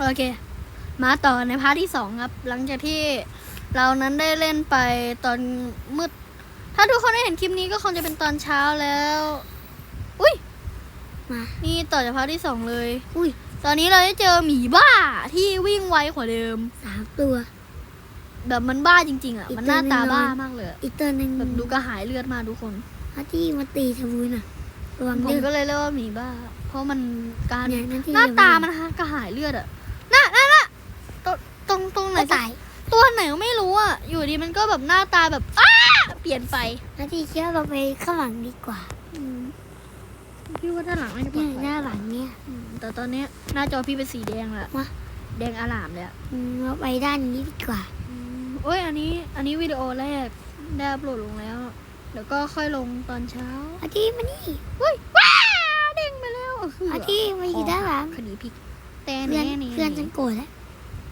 โอเค มาต่อในพาร์ทที่สองครับ หลังจากที่เรานั้นได้เล่นไปตอนมืด ถ้าทุกคนได้เห็นคลิปนี้ก็คงจะเป็นตอนเช้าแล้ว อุ้ยมานี่ต่อจากพาร์ทที่สองเลย อุ้ย ตอนนี้เราได้เจอหมีบ้าที่วิ่งไวกว่าเดิม สามตัว แบบมันบ้าจริง ๆ อะ อีกมันหน้าตาตัวหนึ่งบ้ามากเลยอะอีกตัวหนึ่งแบบดูกระหายเลือดมากทุกคน ฮัตที่มาตีทะมุนอะระวังผมเด้อ ก็เลยเรียกว่าหมีบ้า เพราะมันการเนี่ยนั่นที่หน้าตาจะมันฮะกระหายเลือดอะน่ะน่ะน่ะตรง ตรงตรงไหนก็สักตายตัวไหนก็ไม่รู้อะ อยู่ดีมันก็แบบหน้าตาแบบอ้าเปลี่ยนไปฮัตที่เชื่อเราไปข้างหลังดีกว่าพี่ว่าด้านหลังไม่ได้ปลอเนี่ดยภัยหน้าหลังเนี่ยอืมแต่ตอนเนี้ยหน้าจอพี่เป็นสีแดงแล้ววะแดงอลามเลยอะอืมเราไปด้านนี้ดีกว่าอืมโอ้ยอันนี้ อันนี้วิดีโอแรกได้อัพโหลดลงแล้วเดี๋ยวก็ค่อยลงตอนเช้าฮัตที่มานี่เฮ้ยว้าเด้งไปแล้วเออฮัตที่มาอยู่ด้านหลังคดีพลิกแต่เพื่อนแน่นี่เพื่อนฉันโกรธแล้ว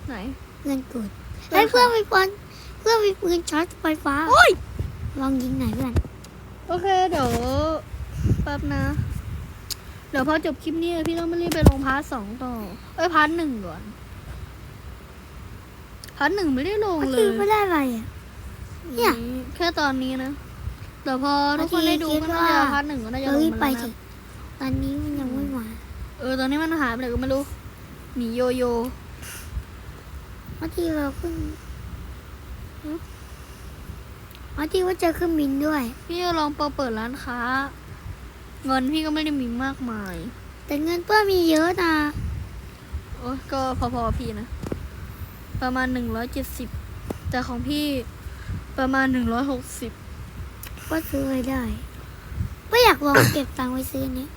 ไหนเพื่อนโกรธเพื่อนเฮ้ยเพื่อนมีปืนเพื่อนมีปืนช็อตไฟฟ้าโอ้ยลองยิงหน่อยเพื่อนโอเคเดี๋ยวแป๊บนะ เดี๋ยวพอจบคลิปนี้พี่ต้องไปรีบไปลงพาร์ทสองต่อ เอ้ยพาร์ทหนึ่งก่อนพาร์ทหนึ่งไม่ได้ลงฮัตเลที่ยไม่ได้อะไรอะ เนี่ยอืมแค่ตอนนี้นะเดี๋ยวพอทุกคนโอเคได้ดูคิดก็น่าจะว่าพาร์ทหนึ่งก็น่าจะลเรางรีบมาไปแล้วสินะตอนนี้มันยังไม่มา เออตอนนี้มันหายไปไหนก็ไม่รู้หนีโยโย่ ฮัตที่เราขึ้นฮัตที่ว่าเจอเครื่องบินด้วย พี่จะลองเปิดร้านค้า เงินพี่ก็ไม่ได้มีมากมาย แต่เงินเพื่อนมีเยอะนะโอ้ยก็พอๆพี่นะ ประมาณหนึ่งร้อยเจ็ดสิบแต่ของพี่ประมาณหนึ่งร้อยหกสิบก็ซื้อไว้ได้ไม่อยากลองเก็บตังค์ไว้ซื้ออนนี้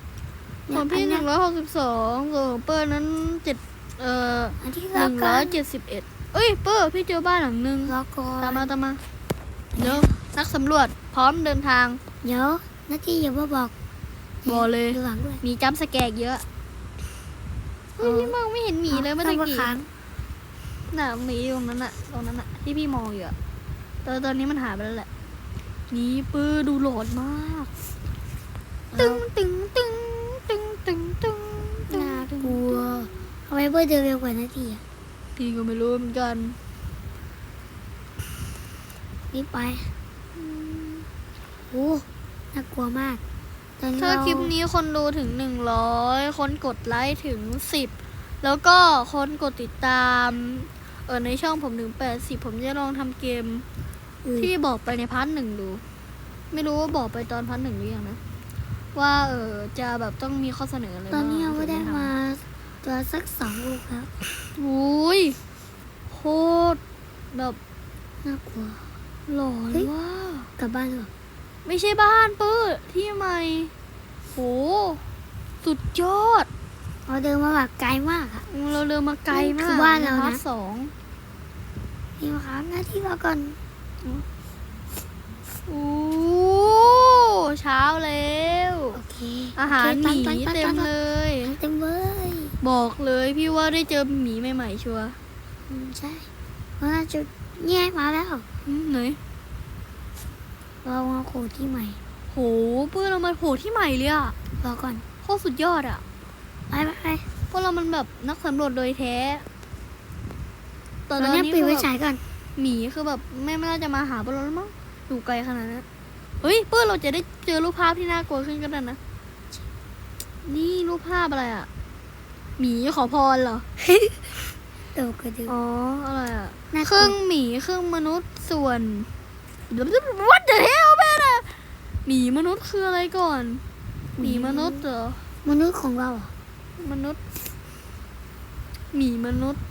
ของพี่หเนี่นึ่ยงร้อยหกสิบสองส่วนของเปิ้ลนั้นเจ็ด เอ่ออันที่หเรานึ่งก็ร้อยเจ็ดสิบเอ็ดเอ้ยเปิ้ลพี่เจอบ้านหลังนึงรอก่อตามนมาตามมาเดี๋ยวนักสำรวจพร้อมเดินทางเดี๋ยวนาทีอย่ามาบอกบอกเลย ดูหลังด้วย มีจัมป์สแกกเยอะเฮ้ยพี่มองไม่เห็นหมีเลยเมื่อตะตั้งกี้ค้างน่ะหมีอยู่ตรงนั้นน่ะตรงนั้นน่ะที่พี่มองอยู่อะแต่ตอนนี้มันหายไปแล้วแหละนี่ปื้อดูโหลดมาก ตึงตึงตึงตึงตึงตึง ทำไมเพื่อนเดินเร็วกว่านาทีอะพี่ก็ไม่รู้เหมือนกันรีบไปโอ้น่ากลัวมาก ตอนนี้ถ้าเราคลิปนี้คนดูถึงหนึ่งร้อยคนกดไลค์ถึงสิบแล้วก็คนกดติดตามเออในช่องผมถึงแปดสิบผมจะลองทำเกม อืมที่บอกไปในพาร์ทหนึ่งดู ไม่รู้ว่าบอกไปตอนพาร์ทหนึ่งหรือยังนะ ว่าเออจะแบบต้องมีข้อเสนออะไรตอนนี้บ้เรางก็ได้ถึงจะทำมา ตัวสักสองลูกแล้วอุ้ยโคตรแบบน่ากลัวหลอนเฮ้ยว่ากลับบ้านเหรอไม่ใช่บ้านปื้อที่ใหม่โหสุดยอดเราเดินมาแบบไกลมากอะเราเดินมาไกลมากคือบ้านเรานะพาร์ทสองนี่มาครับหน้าที่เราก่อนโอ้เช้าแล้วโอเคอาหารหโคมีตันตันตันเต็มตันเลย เต็มเลย บอกเลยพี่ว่าได้เจอหมีใหม่ๆชัวร์อืมใช่เพราะน่าจะแย่มาแล้วอืมไหนเรามาโขที่ใหม่ โหเพื่อนเรามาโผล่ที่ใหม่เลยอะรอก่อนโคตรสุดยอดอะไปไปไปพวกเรามันแบบนักสำรวจโดยแท้ตอนนี้ปิดไฟคือแบบฉายก่อนหมีคือแบบไม่ไม่น่าจะมาหาพวกเราแล้วมั้งอยู่ไกลขนาดนั้นเฮ้ยเพื่อนเราจะได้เจอรูปภาพที่น่ากลัวขึ้นก็ได้นะนี่รูปภาพอะไรอะ หมีขอพรเหรอโตกระดึงอ๋อ อะไรอะน่าครึ่งหมีครึ่งมนุษย์ส่วน What the hell แม่น่ะหมีมนุษย์คืออะไรก่อน หมีมนุษย์เหรอ มนุษย์ของเราเหรอมนุษย์หมีมนุษย์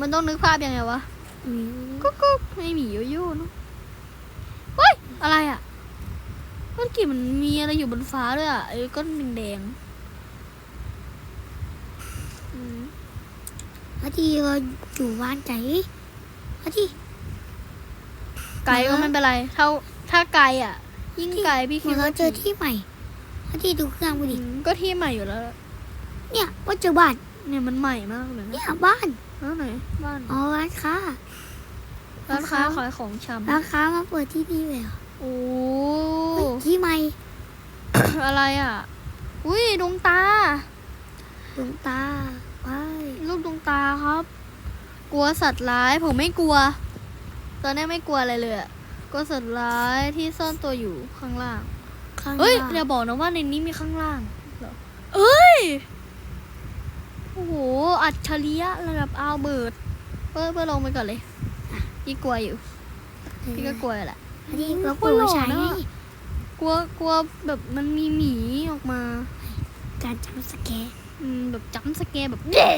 มันต้องนึกภาพยังไงวะอืมกุ๊กกุ๊กไม่หมีโยโย่เนอะเฮ้ย อะไรอะเมื่อกี้มันมีอะไรอยู่บนฟ้าด้วยอะไอ้ก้อนแดงๆอืม อาทีเราอยู่บ้านใจอาทีไกลก็ไม่เป็นไร เท่าถ้าไกลอะ ยิ่งไกลพี่เหมืคิอดนเราว่าเจอที่ใหม่อาทีดูเครื่องบุอืดิมก็ที่ใหม่อยู่แล้ว เนี่ยว่าเจอบ้านเนี่ยมันใหม่มากเลยเนี่นะยบ้านแล้วไหนบ้านอ๋อร้านค้าร้านค้าร้านค้าขายของชำร้านค้ามาเปิดที่นี่เลยเหรอโอ้เฮ้ยที่ใหม่อะไรอะ อุ้ยดวงตาดวงตาไป ลูกดวงตาครับ กลัวสัตว์ร้าย ผมไม่กลัว ตอนนี้ไม่กลัวอะไรเลยอะกลัวสัตว์ร้ายที่ซ่อนตัวอยู่ข้างล่างข้างเฮ้ยล่างอย่าบอกนะว่าในนี้มีข้างล่างเหรอเอ้ยโอ้โหอัจฉริยะระดับอัลเบิร์ตเพื่อเพื่อลงไปก่อนเลยพี่กลัวอยู่พี่ก็กลัวแหละอันนี้ก็โคกลัตรหล่วอใช้นะกลัวกลัวแบบมันมีหมีออกมา การจำสแกนอืม แบบจัมป์สแกร์แบบเด้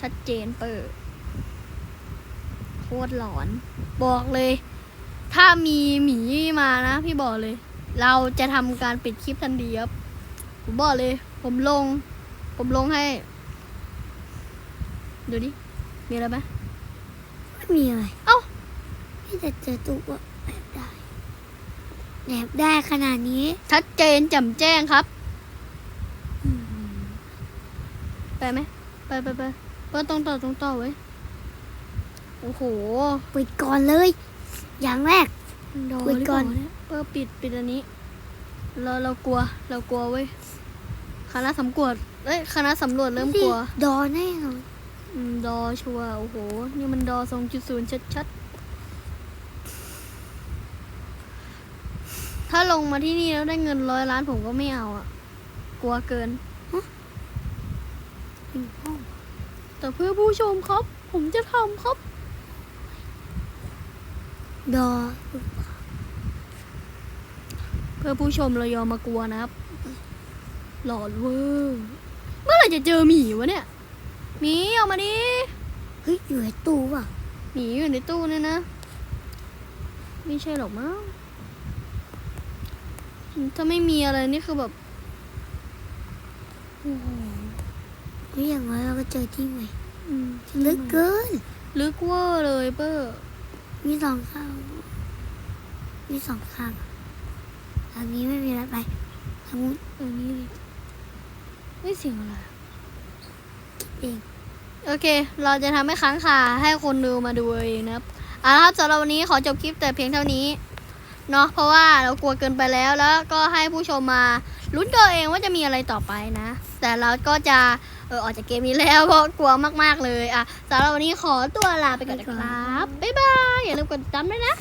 ชัดเจนเปิดโคตรหลอน บอกเลย ถ้ามีหมีมานะ พี่บอกเลย เราจะทำการปิดคลิปทันทีครับ ผมบอกเลย ผมลง ผมลงให้ ดูดิ มีอะไรไหมไม่มีอะไร เอ้าพี่จะเจอตู้ว่าแอบได้ แอบได้ขนาดนี้ชัดเจนแจ่มแจ้งครับไปไหมไปไปไปเปิดตรงต่อตรงต่อไว้ยโอ้โหปิดก่อนเลย อย่างแรกดอปิดก่อนหรืเปล่าวะเนี่ยเปิดปิดปิดอันนี้ เราเรากลัว เรากลัวเว้ยคณะสำรวจเอ้ยคณะสำรวจเริ่มกลัว ดอแน่นอนอืมดอชัวร์โอ้โหนี่มันดอทรงจุดศูนย์ชัดๆ ถ้าลงมาที่นี่แล้วได้เงินร้อยล้านผมก็ไม่เอาอะกลัวเกินอยู่ห้องแต่เพื่อผู้ชมครับ ผมจะทำครับดอเพื่อผู้ชมเรายอมมากลัวนะครับ หลอนเวอร์เมื่อไหร่จะเจอหมีวะเนี่ยหมีออกมาดิเฮ้ยอยู่ในตู้ว่ะหมีอยู่ในตู้เนี่ยนะ ไม่ใช่หรอกมั้ง ถ้าไม่มีอะไรนี่คือแบบโอ้โหเฮ้ยอย่างน้อยเราก็เจอที่ใหม่อืมลึกเกิน ลึกเวอร์เลยเปอร์มีสองข้าง มีสองข้างทางนี้ไม่มีอะไรไปทางนู้นเออนี่ดิไม่เสียงอะไรอะเอง โอเค เราจะทำให้ค้างคาให้คนดูมาดูเองนะครับเอาละครับสำหรับวันนี้ขอจบคลิปแต่เพียงเท่านี้ เนาะเพราะว่าเรากลัวเกินไปแล้วแล้วก็ให้ผู้ชมมาลุ้นตัวเองว่าจะมีอะไรต่อไปนะ แต่เราก็จะเออออกจากเกมนี้แล้วเพราะกลัวมากๆเลยอะสำหรับวันนี้ขอตัวลาไปก่อนนะครับบ๊ายบายอย่าลืมกดติดตามด้วยนะ